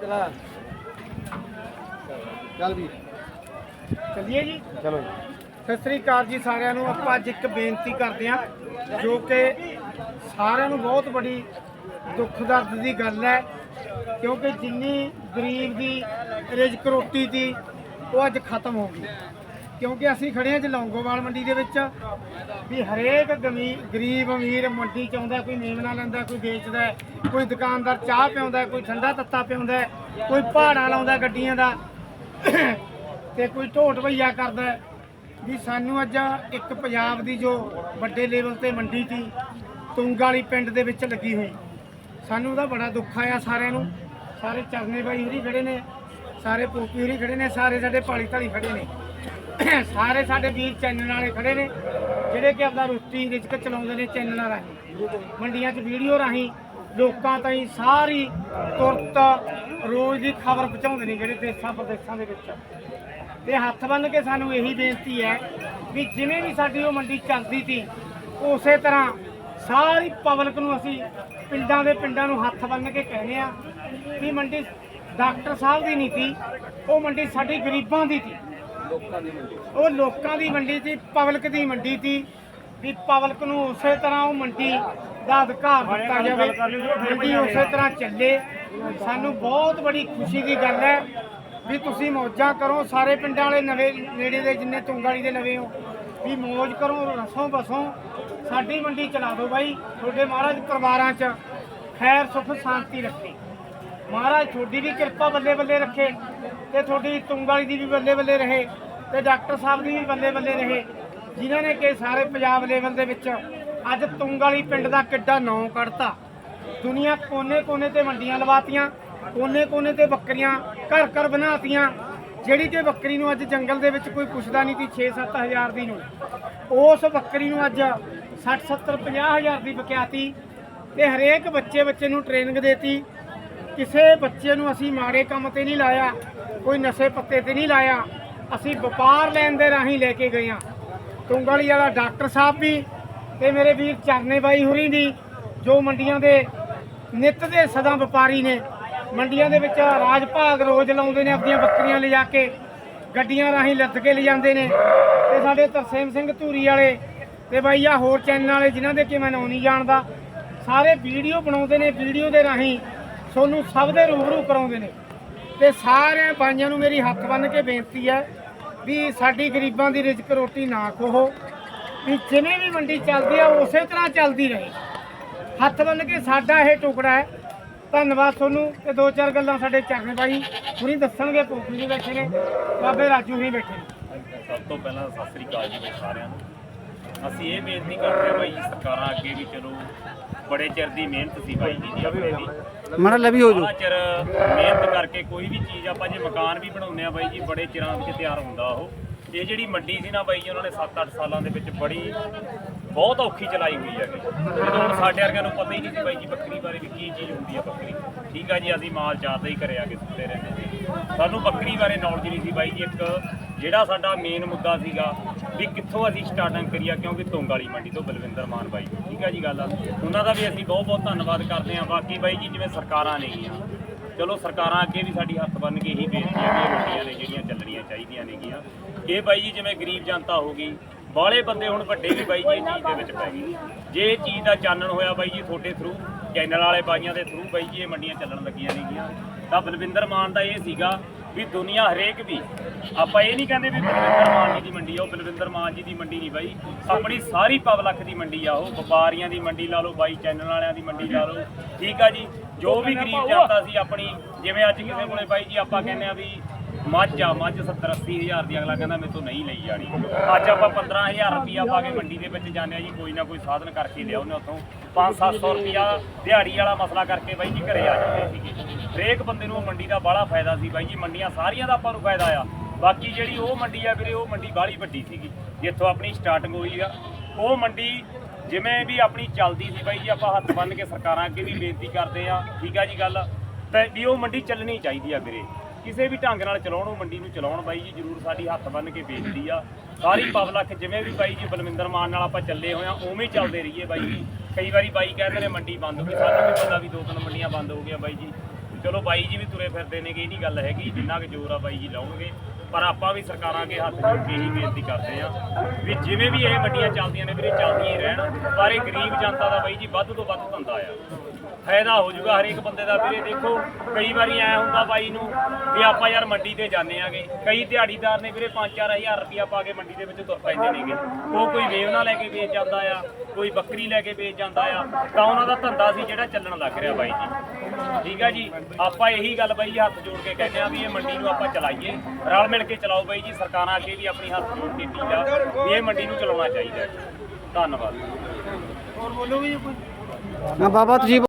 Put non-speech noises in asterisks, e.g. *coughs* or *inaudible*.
ਚਲਾ ਚੱਲ ਵੀ ਚੱਲੀਏ ਜੀ? ਚਲੋ ਸਤਿ ਸ੍ਰੀ ਅਕਾਲ ਜੀ ਸਾਰਿਆਂ ਨੂੰ। ਆਪਾਂ ਅੱਜ ਇੱਕ ਬੇਨਤੀ ਕਰਦੇ ਹਾਂ ਜੋ ਕਿ ਸਾਰਿਆਂ ਨੂੰ ਬਹੁਤ ਬੜੀ ਦੁੱਖ ਦਰਦ ਦੀ ਗੱਲ ਹੈ ਕਿਉਂਕਿ ਜਿੰਨੀ ਗਰੀਬ ਦੀ ਰਿਜ਼ਕ ਰੋਟੀ ਦੀ ਉਹ ਅੱਜ ਖਤਮ ਹੋ ਗਈ। ਕਿਉਂਕਿ ਅਸੀਂ ਖੜੇ ਹਾਂ ਜੀ ਲੌਂਗੋਵਾਲ ਮੰਡੀ ਦੇ ਵਿੱਚ ਵੀ ਹਰੇਕ ਗਮੀ- ਗਰੀਬ ਅਮੀਰ ਮੰਡੀ ਚ ਆਉਂਦਾ ਕੋਈ ਮੇਮਣਾ ਲੈਂਦਾ ਕੋਈ ਵੇਚਦਾ ਹੈ, ਕੋਈ ਦੁਕਾਨਦਾਰ ਚਾਹ ਪਿਆਉਂਦਾ ਹੈ, ਕੋਈ ਠੰਡਾ ਤੱਤਾ ਪਿਆਉਂਦਾ ਹੈ, ਕੋਈ ਪਹਾੜਾ ਲਾਉਂਦਾ ਗੱਡੀਆਂ ਦਾ ਤੇ ਕੋਈ ਢੋਟ ਭਈਆ ਕਰਦਾ। ਹੈ। ਵੀ ਸਾਨੂੰ ਅੱਜ ਇੱਕ ਪੰਜਾਬ ਦੀ ਜੋ ਵੱਡੇ ਲੈਵਲ ਤੇ ਮੰਡੀ ਸੀ ਤੁੰਗ ਵਾਲੀ ਪਿੰਡ ਦੇ ਵਿੱਚ ਲੱਗੀ ਹੋਈ। ਸਾਨੂੰ ਉਹਦਾ ਬੜਾ ਦੁੱਖ ਆਇਆ ਸਾਰਿਆਂ ਨੂੰ। ਸਾਰੇ ਚਰਨੇ ਬਾਈ ਹੋਰੀ ਖੜੇ ਨੇ ਸਾਰੇ ਪੋਪੀ ਹੋਰੀ ਖੜੇ ਨੇ ਸਾਰੇ ਸਾਡੇ ਪਾਲੀ ਧਾਲੀ ਖੜੇ ਨੇ। *coughs* ਸਾਰੇ ਸਾਡੇ ਵੀਰ ਚੈਨਲ ਵਾਲੇ ਖੜੇ ਨੇ, ਜਿਹੜੇ ਕਿ ਆਪਦਾ ਰੋਟੀ ਰਿਜਕ ਚਲਾਉਂਦੇ ਨੇ ਚੈਨਲਾਂ ਰਾਹੀਂ। ਮੰਡੀਆਂ 'ਚ ਵੀਡੀਓ ਰਾਹੀਂ ਲੋਕਾਂ ਤਾਈਂ ਸਾਰੀ ਤੁਰਤ ਰੋਜ਼ ਦੀ ਖਬਰ ਪਹੁੰਚਾਉਂਦੇ ਨੇ ਜਿਹੜੇ ਦੇਸਾਂ ਪ੍ਰਦੇਸਾਂ ਦੇ ਵਿੱਚ। ਤੇ ਹੱਥ ਬੰਨ ਕੇ ਸਾਨੂੰ ਇਹੀ ਬੇਨਤੀ ਹੈ ਵੀ ਜਿਵੇਂ ਵੀ ਸਾਡੀ ਉਹ ਮੰਡੀ ਚੱਲਦੀ ਸੀ, ਉਸੇ ਤਰ੍ਹਾਂ ਸਾਰੀ ਪਬਲਿਕ ਨੂੰ ਅਸੀਂ ਪਿੰਡਾਂ ਦੇ ਪਿੰਡਾਂ ਨੂੰ ਹੱਥ ਬੰਨ ਕੇ ਕਹਿੰਦੇ ਆ ਵੀ ਮੰਡੀ ਡਾਕਟਰ ਸਾਹਿਬ ਦੀ ਨਹੀਂ ਸੀ, ਉਹ ਮੰਡੀ ਸਾਡੀ ਗਰੀਬਾਂ ਦੀ ਸੀ। ਉਹ ਲੋਕਾਂ ਦੀ ਮੰਡੀ ਸੀ ਪਬਲਿਕ ਦੀ ਮੰਡੀ ਸੀ ਵੀ ਪਬਲਿਕ ਨੂੰ ਉਸੇ ਤਰ੍ਹਾਂ ਉਹ ਮੰਡੀ ਦਾ ਅਧਿਕਾਰ ਦਿੱਤਾ ਜਾਵੇ ਮੰਡੀ ਉਸੇ ਤਰ੍ਹਾਂ ਚੱਲੇ। ਸਾਨੂੰ ਬਹੁਤ ਬੜੀ ਖੁਸ਼ੀ ਦੀ ਗੱਲ ਹੈ ਵੀ ਤੁਸੀਂ ਮੌਜਾਂ ਕਰੋ ਸਾਰੇ ਪਿੰਡਾਂ ਵਾਲੇ ਨਵੇਂ ਨੇੜੇ ਦੇ ਜਿੰਨੇ ਤੁੰਗਾਲੀ ਦੇ ਨਵੇਂ ਹੋ ਵੀ ਮੌਜ ਕਰੋ ਰਸੋਂ ਬਸੋਂ ਸਾਡੀ ਮੰਡੀ ਚਲਾ ਦਿਓ ਬਾਈ ਤੁਹਾਡੇ ਮਹਾਰਾਜ ਪਰਿਵਾਰਾਂ 'ਚ ਖੈਰ ਸੁਖ ਸ਼ਾਂਤੀ ਰੱਖੇ। ਮਹਾਰਾਜ, ਤੁਹਾਡੀ ਵੀ ਕਿਰਪਾ ਬੱਲੇ ਬੱਲੇ ਰੱਖੇ ਤੇ ਤੁਹਾਡੀ ਤੁੰਗਾਲੀ ਦੀ ਵੀ ਬੱਲੇ ਬੱਲੇ ਰਹੇ ਤੇ ਡਾਕਟਰ ਸਾਹਿਬ ਦੀ ਵੀ ਬੱਲੇ ਬੱਲੇ ਰਹੇ, ਜਿਨ੍ਹਾਂ ਨੇ ਕਿ ਸਾਰੇ ਪੰਜਾਬ ਲੈਵਲ ਦੇ ਵਿੱਚ ਅੱਜ ਤੁੰਗਾਲੀ ਪਿੰਡ ਦਾ ਕਿੱਡਾ ਨਾਂ ਕੱਢਤਾ। ਦੁਨੀਆ ਕੋਨੇ-ਕੋਨੇ ਤੇ ਮੰਡੀਆਂ ਲਵਾਤੀਆਂ, ਕੋਨੇ-ਕੋਨੇ ਤੇ ਬੱਕਰੀਆਂ ਘਰ ਘਰ ਬਣਾਤੀਆਂ, ਜਿਹੜੀ ਕਿ ਬੱਕਰੀ ਨੂੰ ਅੱਜ ਜੰਗਲ ਦੇ ਵਿੱਚ ਕੋਈ ਪੁੱਛਦਾ ਨਹੀਂ ਸੀ 6-7 ਹਜ਼ਾਰ ਦੀ ਨੂੰ। ਉਸ ਬੱਕਰੀ ਨੂੰ ਅੱਜ 60-70 50 ਹਜ਼ਾਰ ਦੀ ਵਿਕਿਆਤੀ ਤੇ ਹਰੇਕ ਬੱਚੇ ਬੱਚੇ ਨੂੰ ਟ੍ਰੇਨਿੰਗ ਦੇਤੀ। ਕਿਸੇ ਬੱਚੇ ਨੂੰ ਅਸੀਂ ਮਾੜੇ ਕੰਮ ਤੇ ਨਹੀਂ ਲਾਇਆ, ਕੋਈ ਨਸ਼ੇ ਪੱਤੇ ਤੇ ਨਹੀਂ ਲਾਇਆ, ਅਸੀਂ ਵਪਾਰ ਲੈਣ ਦੇ ਰਾਹੀਂ ਲੈ ਕੇ ਗਏ ਹਾਂ। ਤੁੰਗਲੀ ਵਾਲਾ ਡਾਕਟਰ ਸਾਹਿਬ ਵੀ ਤੇ ਮੇਰੇ ਵੀਰ ਚਰਨੇ ਬਾਈ ਹੁਰੀ ਵੀ ਜੋ ਮੰਡੀਆਂ ਦੇ ਨਿੱਤ ਦੇ ਸਦਾ ਵਪਾਰੀ ਨੇ, ਮੰਡੀਆਂ ਦੇ ਵਿੱਚ ਰਾਜ ਭਾਗ ਰੋਜ਼ ਲਾਉਂਦੇ ਨੇ ਆਪਣੀਆਂ ਬੱਕਰੀਆਂ ਲਿਜਾ ਕੇ, ਗੱਡੀਆਂ ਰਾਹੀਂ ਲੱਦ ਕੇ ਲਿਜਾਂਦੇ ਨੇ। ਤੇ ਸਾਡੇ ਤਰਸੇਮ ਸਿੰਘ ਧੂਰੀ ਵਾਲੇ ਤੇ ਬਾਈ ਆ ਹੋਰ ਚੈਨਲ ਵਾਲੇ ਜਿਨ੍ਹਾਂ ਦੇ ਕਿ ਮੈਂ ਨਾਂ ਨਹੀਂ ਜਾਣਦਾ, ਸਾਰੇ ਵੀਡੀਓ ਬਣਾਉਂਦੇ ਨੇ, ਵੀਡੀਓ ਦੇ ਰਾਹੀਂ ਤੁਹਾਨੂੰ ਸਭ ਦੇ ਰੂਬਰੂ ਕਰਾਉਂਦੇ ਨੇ। ਤੇ ਸਾਰਿਆਂ ਬਾਈਆਂ ਨੂੰ ਮੇਰੀ ਹੱਥ ਬੰਨ ਕੇ ਬੇਨਤੀ ਹੈ ਵੀ ਸਾਡੀ ਗਰੀਬਾਂ ਦੀ ਰਿਜ਼ਕ ਰੋਟੀ ਨਾ ਖੋਹੋ। ਵੀ ਜਿਵੇਂ ਵੀ ਮੰਡੀ ਚੱਲਦੀ ਆ, ਉਸੇ ਤਰ੍ਹਾਂ ਚੱਲਦੀ ਰਹੇ। ਹੱਥ ਬੰਨ ਕੇ ਸਾਡਾ ਇਹ ਟੁਕੜਾ ਹੈ। ਧੰਨਵਾਦ ਤੁਹਾਨੂੰ ਤੇ ਦੋ ਚਾਰ ਗੱਲਾਂ ਸਾਡੇ ਚਰਨ ਬਾਈ ਹੁਣੀ ਦੱਸਣਗੇ ਪੋਖਰੀ ਜੀ ਬੈਠੇ ਨੇ, ਬਾਬੇ ਰਾਜੂ ਹੁਣੀ ਬੈਠੇ ਨੇ। ਸਭ ਤੋਂ ਪਹਿਲਾਂ ਸਤਿ ਸ੍ਰੀ ਅਕਾਲ ਜੀ ਸਾਰਿਆਂ ਨੂੰ। ਅਸੀਂ ਇਹ ਬੇਨਤੀ ਕਰਦੇ ਹਾਂ ਜੀ ਸਰਕਾਰਾਂ ਅੱਗੇ ਵੀ ਚਲੋ ਬੜੇ ਚਿਰ ਦੀ ਮਿਹਨਤ ਸੀ ਬਾਈ ਜੀ ਦੀ ਆਪਣੇ ਦੀ ਮੜਾ ਲਵੀ ਹੋ ਬੜਾ ਚਿਰ ਮਿਹਨਤ ਕਰਕੇ ਕੋਈ ਵੀ ਚੀਜ਼ ਆਪਾਂ ਜੇ ਮਕਾਨ ਵੀ ਬਣਾਉਂਦੇ ਆ ਬਾਈ ਜੀ ਬੜੇ ਚਿਰਾਂ ਵਿੱਚ ਤਿਆਰ ਹੁੰਦਾ ਉਹ। ਇਹ ਜਿਹੜੀ ਮੰਡੀ ਸੀ ਨਾ ਬਾਈ ਜੀ ਉਹਨਾਂ ਨੇ 7-8 ਸਾਲਾਂ ਦੇ ਵਿੱਚ ਬੜੀ ਬਹੁਤ ਔਖੀ ਚਲਾਈ ਹੋਈ ਹੈਗੀ। ਜਦੋਂ ਹੁਣ ਸਾਡੇ ਵਰਗਿਆਂ ਨੂੰ ਪਤਾ ਹੀ ਨਹੀਂ ਸੀ ਬਾਈ ਜੀ ਬੱਕਰੀ ਬਾਰੇ ਵੀ ਕੀ ਚੀਜ਼ ਹੁੰਦੀ ਆ ਬੱਕਰੀ। ਠੀਕ ਆ ਜੀ, ਅਸੀਂ ਮਾਲ ਚਾਰਦਾ ਹੀ ਕਰਿਆ ਕਿ ਸੁੱਤੇ ਰਹਿੰਦੇ ਸੀ। ਸਾਨੂੰ ਬੱਕਰੀ ਬਾਰੇ ਨੌਲੇਜ ਨਹੀਂ ਸੀ ਬਾਈ ਜੀ, ਇੱਕ ਜਿਹੜਾ ਸਾਡਾ ਮੇਨ ਮੁੱਦਾ ਸੀਗਾ ਵੀ ਕਿੱਥੋਂ ਅਸੀਂ ਸਟਾਰਟਿੰਗ ਕਰੀਆ ਕਿਉਂਕਿ ਤੁੰਗ ਵਾਲੀ ਮੰਡੀ ਤੋਂ ਬਲਵਿੰਦਰ ਮਾਨ ਬਾਈ ਠੀਕ ਆ ਜੀ ਗੱਲ ਉਹਨਾਂ ਦਾ ਵੀ ਅਸੀਂ ਬਹੁਤ ਬਹੁਤ ਧੰਨਵਾਦ ਕਰਦੇ ਹਾਂ। ਬਾਕੀ ਬਾਈ ਜੀ, ਜਿਵੇਂ ਸਰਕਾਰਾਂ ਨੇਗੀਆਂ ਚਲੋ ਸਰਕਾਰਾਂ ਅੱਗੇ ਵੀ ਸਾਡੀ ਹੱਥ ਬੰਨ ਕੇ ਇਹੀ ਬੇਨਤੀ ਹੈ ਕਿ ਇਹ ਰੋਟੀਆਂ ਨੇ ਜਿਹੜੀਆਂ ਚੱਲਣੀਆਂ ਚਾਹੀਦੀਆਂ ਨੇਗੀਆਂ। ਇਹ ਬਾਈ ਜੀ, ਜਿਵੇਂ ਗਰੀਬ ਜਨਤਾ ਹੋ ਗਈ ਬਾਹਲੇ ਬੰਦੇ ਹੁਣ ਵੱਡੇ ਵੀ ਬਾਈ ਜੀ ਇਹ ਚੀਜ਼ ਦੇ ਵਿੱਚ ਪੈ ਗਏ। ਜੇ ਇਹ ਚੀਜ਼ ਦਾ ਚਾਨਣ ਹੋਇਆ ਬਾਈ ਜੀ ਤੁਹਾਡੇ ਥਰੂ ਚੈਨਲ ਵਾਲੇ ਬਾਈਆਂ ਦੇ ਥਰੂ ਬਾਈ ਜੀ ਇਹ ਮੰਡੀਆਂ ਚੱਲਣ ਲੱਗੀਆਂ ਨੇਗੀਆਂ। ਤਾਂ ਬਲਵਿੰਦਰ ਮਾਨ ਦਾ ਇਹ ਸੀਗਾ ਵੀ ਦੁਨੀਆ ਹਰੇਕ ਵੀ ਆਪਾਂ ਇਹ ਨਹੀਂ ਕਹਿੰਦੇ ਵੀ ਬਲਵਿੰਦਰ ਮਾਨ ਜੀ ਦੀ ਮੰਡੀ ਆ ਉਹ ਬਲਵਿੰਦਰ ਮਾਨ ਜੀ ਦੀ ਮੰਡੀ ਨਹੀਂ ਬਾਈ। ਆਪਣੀ ਸਾਰੀ ਪਬਲਿਕ ਦੀ ਮੰਡੀ ਆ ਉਹ ਵਪਾਰੀਆਂ ਦੀ ਮੰਡੀ ਲਾ ਲਓ ਬਾਈ ਚੈਨਲ ਵਾਲਿਆਂ ਦੀ ਮੰਡੀ ਲਾ ਲਓ ਠੀਕ ਆ ਜੀ? ਜੋ ਵੀ ਗਰੀਬ ਜਨਤਾ ਸੀ ਆਪਣੀ ਜਿਵੇਂ ਅੱਜ ਕਿਸੇ ਕੋਲੇ ਬਾਈ ਜੀ ਆਪਾਂ ਕਹਿੰਦੇ ਆ ਵੀ ਮੱਝ ਆ, ਮੱਝ 70 80 ਹਜ਼ਾਰ ਦੀ, ਅਗਲਾ ਕਹਿੰਦਾ ਮੇਰੇ ਤੋਂ ਨਹੀਂ ਲਈ ਜਾਣੀ। ਅੱਜ ਆਪਾਂ 15000 ਰੁਪਿਆ ਪਾ ਕੇ ਮੰਡੀ ਦੇ ਵਿੱਚ ਜਾਂਦੇ ਆ ਜੀ, ਕੋਈ ਨਾ ਕੋਈ ਸਾਧਨ ਕਰਕੇ ਲਿਆਉਂਦੇ ਉੱਥੋਂ। 5-700 ਰੁਪਿਆ ਦਿਹਾੜੀ ਵਾਲਾ ਮਸਲਾ ਕਰਕੇ ਬਾਈ ਜੀ ਘਰੇ ਆ ਜਾਂਦੇ ਸੀਗੇ। ਹਰੇਕ ਬੰਦੇ ਨੂੰ ਉਹ ਮੰਡੀ ਦਾ ਬਾਹਲਾ ਫਾਇਦਾ ਸੀ ਬਾਈ ਜੀ, ਮੰਡੀਆਂ ਸਾਰੀਆਂ ਦਾ ਆਪਾਂ ਨੂੰ ਫਾਇਦਾ ਆ। ਬਾਕੀ ਜਿਹੜੀ ਉਹ ਮੰਡੀ ਆ ਵੀਰੇ, ਉਹ ਮੰਡੀ ਬਾਹਲੀ ਵੱਡੀ ਸੀਗੀ, ਜਿੱਥੋਂ ਆਪਣੀ ਸਟਾਰਟਿੰਗ ਹੋਈ ਆ। ਉਹ ਮੰਡੀ ਜਿਵੇਂ ਵੀ ਆਪਣੀ ਚੱਲਦੀ ਸੀ ਬਾਈ ਜੀ, ਆਪਾਂ ਹੱਥ ਬੰਨ ਕੇ ਸਰਕਾਰਾਂ ਅੱਗੇ ਵੀ ਬੇਨਤੀ ਕਰਦੇ ਆ। ਠੀਕ ਆ ਜੀ ਗੱਲ? ਤੇ ਵੀ ਉਹ ਮੰਡੀ ਚੱਲਣੀ ਚਾਹੀਦੀ ਆ ਵੀਰੇ। ਕਿਸੇ ਵੀ ਢੰਗ ਨਾਲ ਚਲਾਉਣ, ਉਹ ਮੰਡੀ ਨੂੰ ਚਲਾਉਣ ਬਾਈ ਜੀ, ਜ਼ਰੂਰ ਸਾਡੀ ਹੱਥ ਬੰਨ ਕੇ ਬੇਨਤੀ ਆ। ਸਾਰੀ ਪਬਲਿਕ ਜਿਵੇਂ ਵੀ ਬਾਈ ਜੀ, ਬਲਵਿੰਦਰ ਮਾਨ ਨਾਲ ਆਪਾਂ ਚੱਲੇ ਹੋਏ ਆ, ਉਵੇਂ ਹੀ ਚੱਲਦੇ ਰਹੀਏ ਬਾਈ ਜੀ। ਕਈ ਵਾਰੀ ਬਾਈ ਕਹਿੰਦੇ ਨੇ ਮੰਡੀ ਬੰਦ ਹੋ ਗਈ, ਸਾਨੂੰ ਵੀ ਪਤਾ ਵੀ ਦੋ ਤਿੰਨ ਮੰਡੀਆਂ ਬੰਦ ਹੋ ਗਈਆਂ ਬਾਈ ਜੀ। ਚਲੋ ਬਾਈ ਜੀ ਵੀ ਤੁਰੇ ਫਿਰਦੇ ਨੇਗੇ, ਇਹ ਨਹੀਂ ਗੱਲ ਹੈਗੀ, ਜਿੰਨਾ ਕੁ ਜ਼ੋਰ ਆ ਬਾਈ ਜੀ ਲਾਉਣਗੇ। ਪਰ ਆਪਾਂ ਵੀ ਸਰਕਾਰਾਂ ਅੱਗੇ ਹੱਥ ਜੋੜ ਕੇ ਹੀ ਬੇਨਤੀ ਕਰਦੇ ਆ ਵੀ ਜਿਵੇਂ ਵੀ ਇਹ ਮੰਡੀਆਂ ਚੱਲਦੀਆਂ ਨੇ ਵੀਰੇ, ਚੱਲਦੀਆਂ ਹੀ ਰਹਿਣ। ਪਰ ਇਹ ਗਰੀਬ ਜਨਤਾ ਦਾ ਬਾਈ ਜੀ ਵੱਧ ਤੋਂ ਵੱਧ ਧੰਦਾ ਆ। ਫਾਇਦਾ ਹੋ ਜਾਊਗਾ ਹਰੇਕ ਬੰਦੇ ਦਾ ਵੀਰੇ, ਦੇਖੋ, ਕਈ ਵਾਰੀ ਐ ਹੁੰਦਾ ਬਾਈ ਨੂੰ ਵੀ ਆਪਾਂ ਯਾਰ ਮੰਡੀ ਤੇ ਜਾਂਦੇ ਆਗੇ। ਕਈ ਦਿਹਾੜੀਦਾਰ ਨੇ ਵੀਰੇ 5-4000 ਰੁਪਇਆ ਪਾ ਕੇ ਮੰਡੀ ਦੇ ਵਿੱਚ ਤੁਰ ਪੈਂਦੇ ਨੇਗੇ। ਉਹ ਕੋਈ ਵੇਵਨਾ ਲੈ ਕੇ ਵੇਚ ਜਾਂਦਾ ਆ, ਕੋਈ ਬੱਕਰੀ ਲੈ ਕੇ ਵੇਚ ਜਾਂਦਾ ਆ। ਤਾਂ ਉਹਨਾਂ ਦਾ ਧੰਦਾ ਸੀ ਜਿਹੜਾ ਚੱਲਣ ਲੱਗ ਰਿਹਾ ਬਾਈ ਜੀ। ਠੀਕ ਆ ਜੀ? ਆਪਾਂ ਇਹੀ ਗੱਲ ਬਾਈ ਜੀ ਹੱਥ ਜੋੜ ਕੇ ਕਹਿੰਦੇ ਆ ਵੀ ਇਹ ਮੰਡੀ ਨੂੰ ਆਪਾਂ ਚਲਾਈਏ। ਰਲ ਮਿਲ ਕੇ ਚਲਾਓ ਬਾਈ ਜੀ ਸਰਕਾਰਾਂ ਅੱਗੇ ਵੀ ਆਪਣੀ ਹੱਥ ਜੋੜ ਕੇ ਅਪੀਲ ਆ ਵੀ ਇਹ ਮੰਡੀ ਨੂੰ ਚਲਾਉਣਾ ਚਾਹੀਦਾ ਹੈ। ਧੰਨਵਾਦ। ਹੋਰ ਬੋਲੋਗੇ ਜੀ ਕੋਈ। ਨਾ ਬਾਬਾ ਤੁਸੀਂ